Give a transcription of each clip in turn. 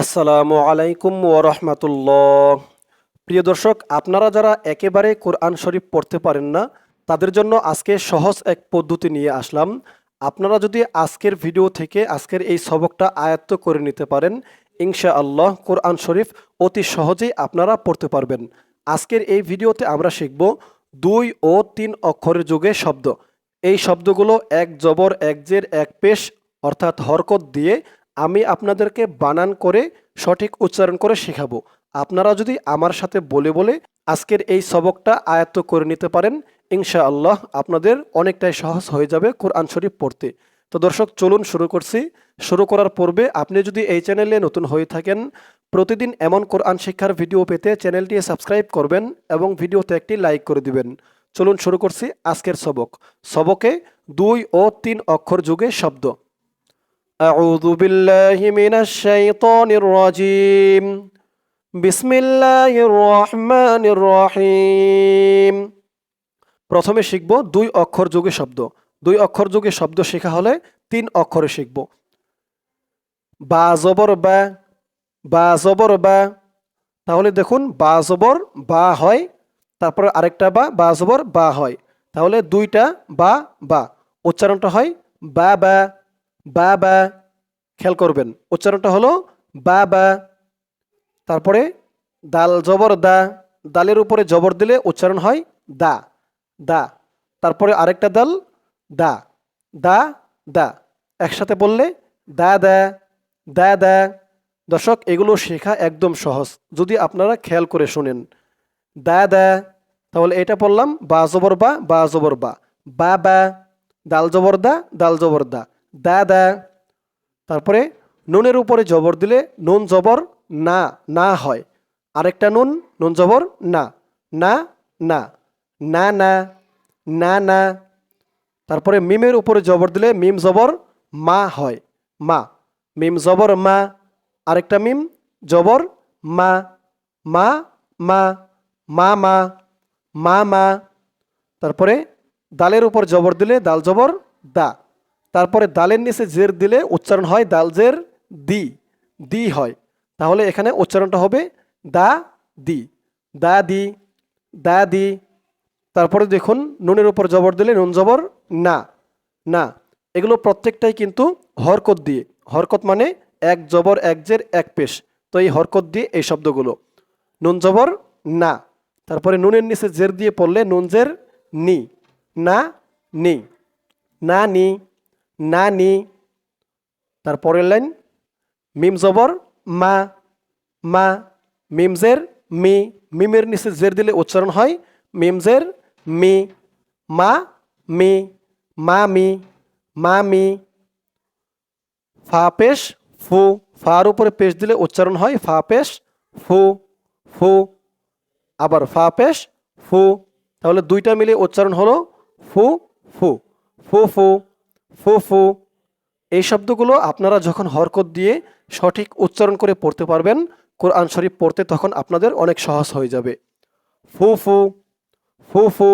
আসসালামু আলাইকুম ওরহমতুল্লাহ প্রিয় দর্শক, আপনারা যারা একেবারে কোরআন শরীফ পড়তে পারেন না, তাদের জন্য আজকে সহজ এক পদ্ধতি নিয়ে আসলাম। আপনারা যদি আজকের ভিডিও থেকে আজকের এই সবকটা আয়ত্ত করে নিতে পারেন ইনশা আল্লাহ কোরআন শরীফ অতি সহজেই আপনারা পড়তে পারবেন। আজকের এই ভিডিওতে আমরা শিখব দুই ও তিন অক্ষরের যুগে শব্দ। এই শব্দগুলো এক জবর, এক জের, এক পেশ, অর্থাৎ হরকত দিয়ে আমি আপনাদেরকে বানান করে, সঠিক উচ্চারণ করে শেখাবো। আপনারা যদি আমার সাথে বলে বলে আজকের এই সবকটা আয়ত্ত করে নিতে পারেন, ইনশাআল্লাহ আপনাদের অনেকটাই সহজ হয়ে যাবে কোরআন শরীফ পড়তে। তো দর্শক, চলুন শুরু করছি। শুরু করার পূর্বে আপনি যদি এই চ্যানেলে নতুন হয়ে থাকেন, প্রতিদিন এমন কোরআন শিক্ষার ভিডিও পেতে চ্যানেলটি সাবস্ক্রাইব করবেন এবং ভিডিওতে একটি লাইক করে দিবেন। চলুন শুরু করছি আজকের সবক। সবকে দুই ও তিন অক্ষর যুগে শব্দ। أعوذ بالله من الشيطان الرجيم بسم الله الرحمن الرحيم প্রথমে শিখব দুই অক্ষর যুগে শব্দ দুই অক্ষর যুগে শব্দ শেখা হলে তিন অক্ষরে শিখব বা জবর বা বা জবর বা তাহলে দেখুন বা জবর বা হয় তারপর আরেকটা বা বা জবর বা হয় তাহলে দুইটা বা বা উচ্চারণটা হয় বা বা বা বা খেয়াল করবেন, উচ্চারণটা হলো বা বা তারপরে দাল জবর দা, দালের উপরে জবর দিলে উচ্চারণ হয় দা দা। তারপরে আরেকটা দাল, দা দা দা। একসাথে বললে দা দা দা দা দর্শক, এগুলো শেখা একদম সহজ। যদি আপনারা খেয়াল করে শুনেন দা দা তাহলে এটা পড়লাম, বা জবর বা বা জবর বা। বা বা দাল জবর দা, দাল জবর দা। দা দা। তারপরে নুনের উপরে জবর দিলে নুন জবর না না হয়। আরেকটা নুন নুন জবর না না না না না না না। তারপরে মিমের উপরে জবর দিলে মিম জবর মা হয়, মা। মিম জবর মা, আরেকটা মিম জবর মা। মা মা মা মা মা মা। তারপরে দালের উপর জবর দিলে দাল জবর দা। তারপরে দালের নিচে জের দিলে উচ্চারণ হয় দাল জের, দি দি হয়। তাহলে এখানে উচ্চারণটা হবে দা, দি। দা দি দা, দি। তারপরে দেখুন নুনের উপর জবর দিলে নুন জবর না না। এগুলো প্রত্যেকটাই কিন্তু হরকত দিয়ে। হরকত মানে এক জবর, এক জের, এক পেশ। তো এই হরকত দিয়ে এই শব্দগুলো। নুন জবর, না। তারপরে নুনের নিচে জের দিয়ে পড়লে নুন জের, নি। না নি। না, নি। না নি। তারপরের লাইন, মিম জবর, মা মা মিমজের মি, মিমের নিচে জের দিলে উচ্চারণ হয় মিমজের মি, মা মি মা মি মা, মি। ফা পেশ, ফু, ফার উপরে পেশ দিলে উচ্চারণ হয়, ফা পেশ, ফু ফু। আবার ফা পেশ, ফু। তাহলে দুইটা মিলে উচ্চারণ হলো ফু ফু। ফু ফু। ফু ফু, এই শব্দগুলো আপনারা যখন হরকত দিয়ে সঠিক উচ্চারণ করে পড়তে পারবেন, কোরআন শরীফ পড়তে তখন আপনাদের অনেক সহজ হয়ে যাবে। ফু ফু ফু ফু,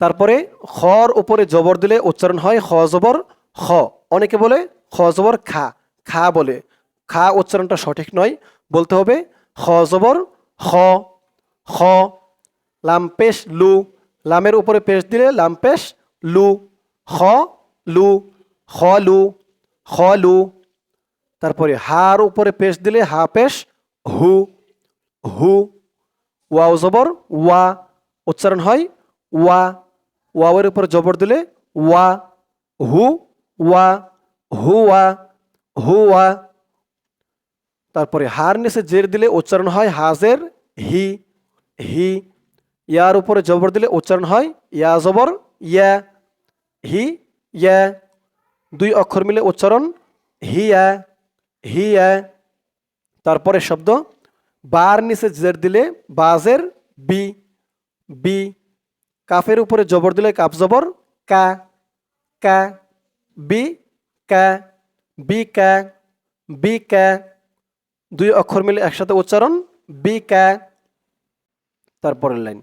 তারপরে খর উপরে জবর দিলে উচ্চারণ হয় খ জবর, খ। অনেকে বলে খ জবর, খা খা বলে। খা উচ্চারণটা সঠিক নয়, বলতে হবে খ জবর, খ খ লামপেশ লু। লামের উপরে পেশ দিলে লামপেশ লু, খ। লু, খ লু খ, লু। তারপরে হার উপরে পেশ দিলে হা পেশ, হু হু। ওয়াও জবর, ওয়া। উচ্চারণ হয় ওয়া। ওয়াওয়ের উপর জবর দিলে ওয়া, হু ওয়া হু, ওয়া ওয়া। তারপরে হার নিচে জের দিলে উচ্চারণ হয় হাজের, হি হি। ইয়ার উপরে জবর দিলে উচ্চারণ হয় ইয়া জবর, ইয়া, হি। ইয়া দুই অক্ষর মিলে উচ্চারণ, হিয়া হিয়া। তারপরে শব্দ, বার নিচে জের দিলে বাজের বি বি। কাফের উপরে জবর দিলে কাপ জবর, কা কা। বি কা বি কা বি, কা। দুই অক্ষর মিলে একসাথে উচ্চারণ, বি, কা। তারপরের লাইন,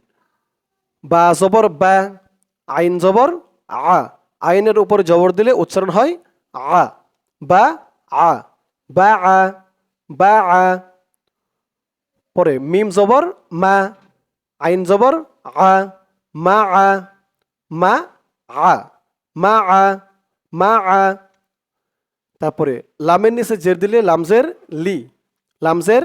বা জবর, বা, আইন জবর, আ। আইনের উপরে জবর দিলে উচ্চারণ হয় আ, বা আ বা আ বা, আ। পরে মিম জবর, মা, আইন জবর, আ, মা আ মা আ মা আ মা, আ। তারপরে লামের নিচে জের দিলে লামজের লি লামজের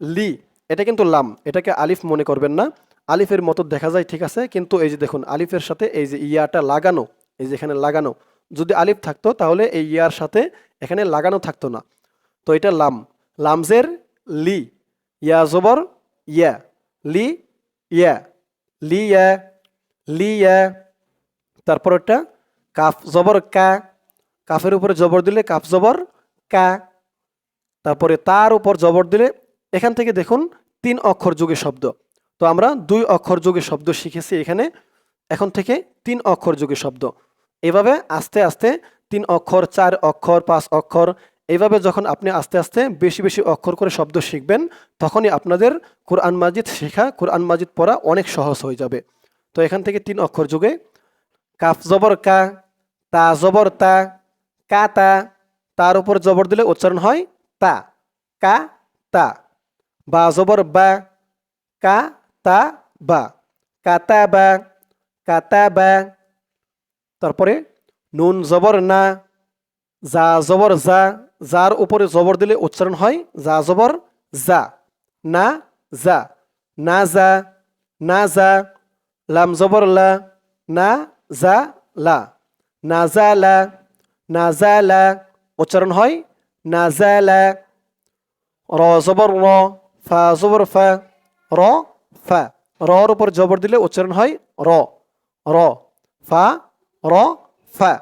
লি। এটা কিন্তু লাম, এটাকে আলিফ মনে করবেন না। আলিফের মতো দেখা যায়, ঠিক আছে? কিন্তু এই যে দেখুন, আলিফের সাথে এই যে ইয়াটা লাগানো এই যে এখানে লাগানো, যদি আলিফ থাকতো তাহলে এই ইয়ার সাথে এখানে লাগানো থাকতো না। তো এটা লাম, লামজের লি, ইয়া জবর, ইয়া, লি ইয়া লি ইয়া লি, ইয়া, তারপর একটা কাফ, জবর, কা, কাফের উপরে জবর দিলে কাফ, জবর, কা, তারপরে তার উপর জবর দিলে এখান থেকে দেখুন তিন অক্ষর যুগে শব্দ। তো আমরা দুই অক্ষর যুগে শব্দ শিখেছি এখানে, এখন থেকে তিন অক্ষর যুগে শব্দ। এভাবে আস্তে আস্তে তিন অক্ষর, চার অক্ষর, পাঁচ অক্ষর এইভাবে যখন আপনি আস্তে আস্তে বেশি বেশি অক্ষর করে শব্দ শিখবেন, তখনই আপনাদের কোরআন মাজিদ শেখা, কোরআন মাজিদ পড়া অনেক সহজ হয়ে যাবে। তো এখান থেকে তিন অক্ষর যুগে, কাফ জবর কা, তা জবর তা, কা তা, তার উপর জবর দিলে উচ্চারণ হয় তা, কা তা, বা জবর বা, কা তা বা কাতা বা কাতা বা তারপরে নুন জবর না, যা জবর যা, যার উপরে জবর দিলে উচ্চারণ হয় যা জবর যা, না যা না যা না যা, লাম জবর লা, না যা লা, না যা লা, না যা লা, উচ্চারণ হয় না যা লা, র জবর র, ফা জবর ফা, র ফা, রর উপর জবর দিলে উচ্চারণ হয় র র, ফা র, ফা।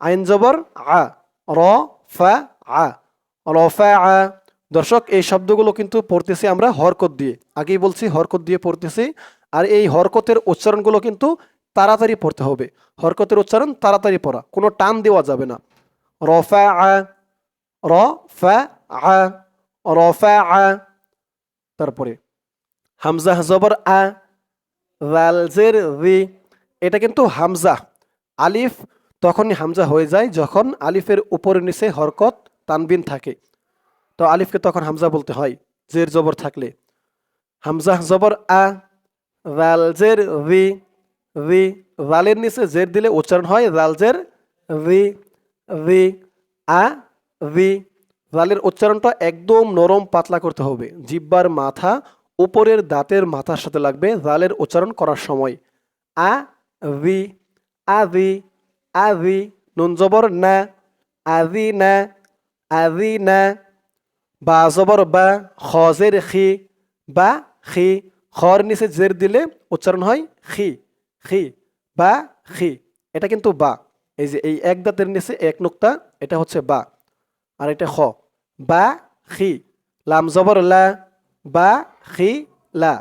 আইন জবর, আ। র, ফা, আ। র রফা আ দর্শক, এই শব্দগুলো কিন্তু পড়তেছি আমরা হরকত দিয়ে। আগেই বলছি, হরকত দিয়ে পড়তেছি। আর এই হরকতের উচ্চারণগুলো কিন্তু তাড়াতাড়ি পড়তে হবে। হরকতের উচ্চারণ তাড়াতাড়ি পড়া, কোনো টান দেওয়া যাবে না। র রফা আ র, ফা, আ। র রফা আ তারপরে হামজা জবর আ। রি এটা কিন্তু হামজা আলিফ তখনই হামজা হয়ে যায় যখন আলিফের উপরে নিচে হরকত তানবিন থাকে। তো আলিফকে তখন হামজা বলতে হয়, জের জবর থাকলে। হামজা জবর আ রালজের রি রি, রালের নিচে জের দিলে উচ্চারণ হয় রালজের রি রি, আ, রি। রালের উচ্চারণটা একদম নরম পাতলা করতে হবে। জিব্বার মাথা উপরের দাঁতের মাথার সাথে লাগবে রালের উচ্চারণ করার সময়। আ, রি আ রি আ রি নুন জবর না আরি না আরি না বা জবর বা খজের খি বা খি খর নিচে জের দিলে উচ্চারণ হয় খি খি বা খি এটা কিন্তু বা এই যে এই এক দাঁতের নিচে এক নুক্তা এটা হচ্ছে বা আর এটা খ বা খি লাম জবর লা বা খি লা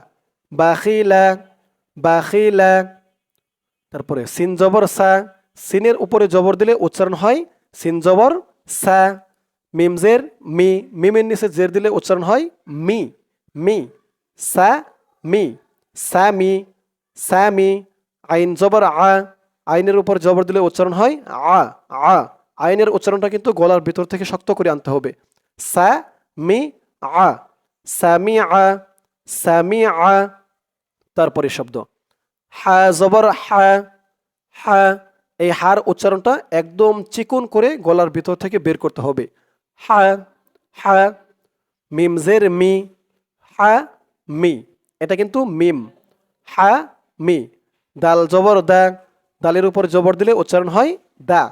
বা খি লা বা খি লা তারপরে সিন জবর সা, সিনের উপরে জবর দিলে উচ্চারণ হয় সিন জবর সা মিমজের মি, মিমের নিচে জের দিলে উচ্চারণ হয় মি মি, সা মি সা মি সা, মি, আইন জবর আ, আইনের উপর জবর দিলে উচ্চারণ হয় আ আ, আইনের উচ্চারণটা কিন্তু গলার ভিতর থেকে শক্ত করে আনতে হবে। সা, মি, আ সামি আ সামি আ, তারপরে শব্দ। হা, জবর হা হা, এই হার উচ্চারণটা একদম চিকুন করে গলার ভিতর থেকে বের করতে হবে। হা হা, মিম মিমজের মি, হা, মি, এটা কিন্তু মিম। হা, মি, দাল জবর দা, দালের উপর জবর দিলে উচ্চারণ হয় দা।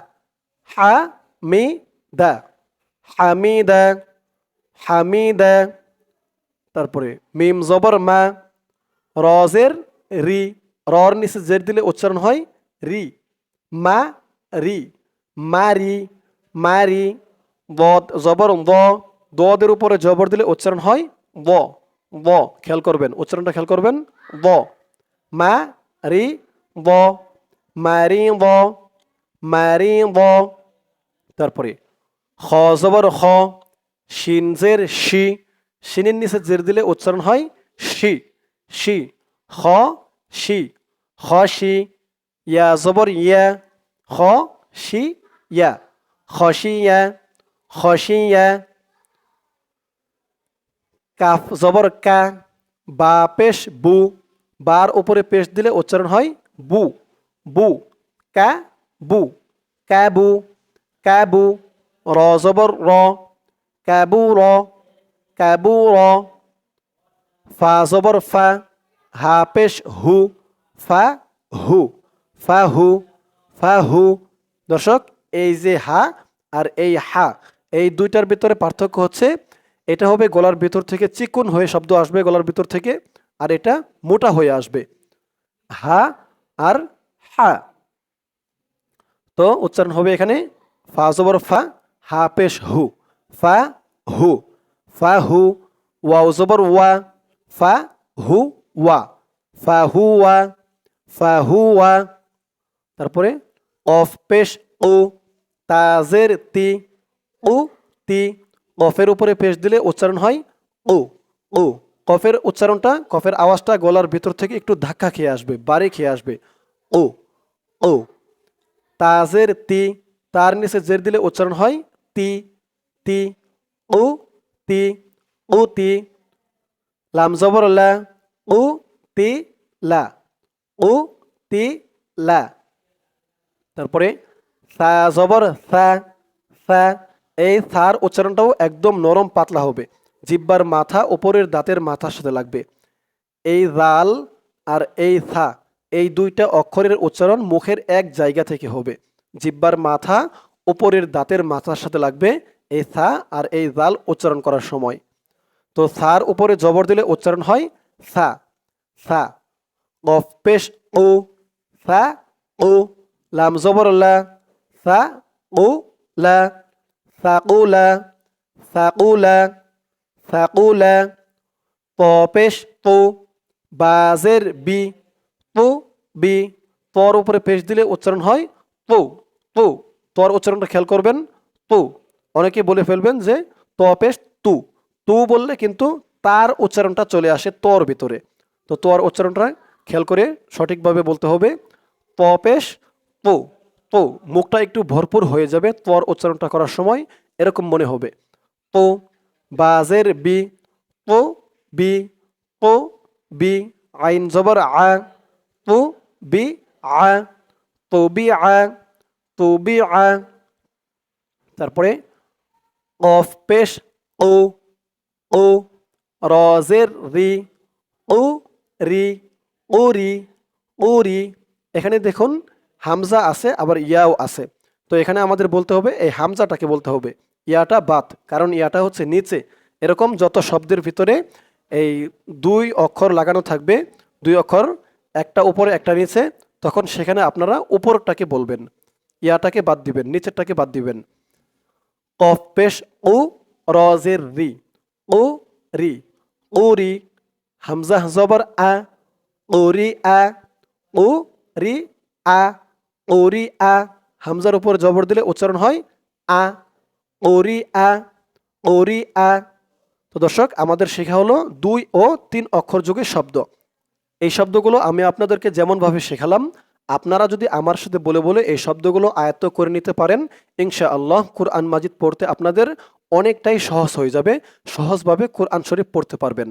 হা, মি, দা। হামি দা। হামি দা। তারপরে মিম জবর মা রজের রি। রর নিচে জের দিলে উচ্চারণ হয় রি। মা, রি। মারি মারি দদ জবর দ দদের উপরে জবর দিলে উচ্চারণ হয় ব। দ খেয়াল করবেন, উচ্চারণটা খেয়াল করবেন। ব। মা, রি দ মারি দ মারি ব। তারপরে খ, জবর, খ। শিন, জের, শি। শিনের নিচে জের দিলে উচ্চারণ হয় শি। শি। খ, শি। খ শি ইয়া জবর ইয়া খ শি ইয়া খসিয়া খসিয়া কাফ জবর কা বা পেশ বু বার উপরে পেশ দিলে উচ্চারণ হয় বু বু কা বু ক্যাবু ক্যাবু র জবর র ক্যাবু র ক্যাবু র ফা জবর ফা হা পেশ হু ফা হু ফা হু ফা হু। দর্শক, এই যে হা আর এই হা, এই দুইটার ভিতরে পার্থক্য হচ্ছে, এটা হবে গলার ভিতর থেকে চিকুন হয়ে শব্দ আসবে গলার ভিতর থেকে, আর এটা মোটা হয়ে আসবে। হা আর হা। তো উচ্চারণ হবে এখানে, ফা জবর ফা, হা পেশ হু, ফা হু ফা হু, ওয়াও জবর ওয়া, ফা হু ওয়া, ফা হু ওয়া। ফা হু তারপরে অফ পেশ ও তাজের তি ও তি, কফের উপরে পেশ দিলে উচ্চারণ হয় ও ও কফের উচ্চারণটা, কফের আওয়াজটা গলার ভিতর থেকে একটু ধাক্কা খেয়ে আসবে, বাড়ি খেয়ে আসবে। ও ও তাজের তি, তার নিচে জের দিলে উচ্চারণ হয় তি তি ও তি ও তি। লাম জবর লা ও তি, লা। ও তি লা তারপরে সা, জবর, সা সা, এই সার উচ্চারণটাও একদম নরম পাতলা হবে। জিব্বার মাথা উপরের দাঁতের মাথার সাথে লাগবে। এই জাল আর এই সা, এই দুইটা অক্ষরের উচ্চারণ মুখের এক জায়গা থেকে হবে। জিব্বার মাথা উপরের দাঁতের মাথার সাথে লাগবে এই সা আর এই জাল উচ্চারণ করার সময়। তো সার উপরে জবর দিলে উচ্চারণ হয় সা সা। কফ পেশ ও সা ও লাম জবর লা সা ও লা সাকুলা সাকুলা সাকুলা প পেশ তো বাজের বি তো বি তর উপরে পেশ দিলে উচ্চারণ হয় তো তো তর উচ্চারণটা খেয়াল করবেন তো অনেকে বলে ফেলবেন যে ত পেশ তু তু বললে কিন্তু তার উচ্চারণটা চলে আসে তর ভিতরে। তো তোর উচ্চারণটা খেয়াল করে সঠিকভাবে বলতে হবে। ত পেশ, তো তো, মুখটা একটু ভরপুর হয়ে যাবে তোর উচ্চারণটা করার সময়, এরকম মনে হবে। তো, বাজের বি পো বি পো বি, আইন জবর আ, তো, বি, আ, তো, বি, আ, তো, বি, আ। তারপরে অফ পেশ, ও ও, রজের রি, ও, রি। ও রি ও এখানে দেখুন হামজা আছে, আবার ইয়াও আছে। তো এখানে আমাদের বলতে হবে, এই হামজাটাকে বলতে হবে, ইয়াটা বাত, কারণ ইয়াটা হচ্ছে নিচে। এরকম যত শব্দের ভিতরে এই দুই অক্ষর লাগানো থাকবে, দুই অক্ষর, একটা উপরে, একটা নিচে, তখন সেখানে আপনারা উপরটাকে বলবেন। ইয়াটাকে বাদ দিবেন, নিচেরটাকে বাদ দিবেন। কফ পেশ ও রজের রি ও রি ও রি হামজা জবর আ ও রি আ ও রি আ ও রি আ হামজার উপর জবর দিলে উচ্চারণ হয় আ ও রি আ ও রি আ তো দর্শক, আমাদের শেখা হলো দুই ও তিন অক্ষর যুগের শব্দ। এই শব্দগুলো আমি আপনাদেরকে যেমনভাবে শেখালাম, আপনারা যদি আমার সাথে বলে বলে এই শব্দগুলো আয়ত্ত করে নিতে পারেন ইনশা আল্লাহ কুরআন মাজিদ পড়তে আপনাদের অনেকটাই সহজ হয়ে যাবে, সহজভাবে কোরআন শরীফ পড়তে পারবেন।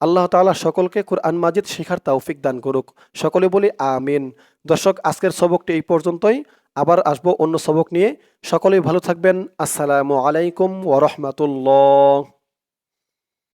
আল্লাহ তালা সকলকে কুরআন মাজিদ শেখার তৌফিক দান করুক। সকলে বলি আমিন। দর্শক, আজকের সবকটি এই পর্যন্তই। আবার আসব অন্য সবক নিয়ে। সকলেই ভালো থাকবেন। আসসালামু আলাইকুম ওরহমতুল্লাহ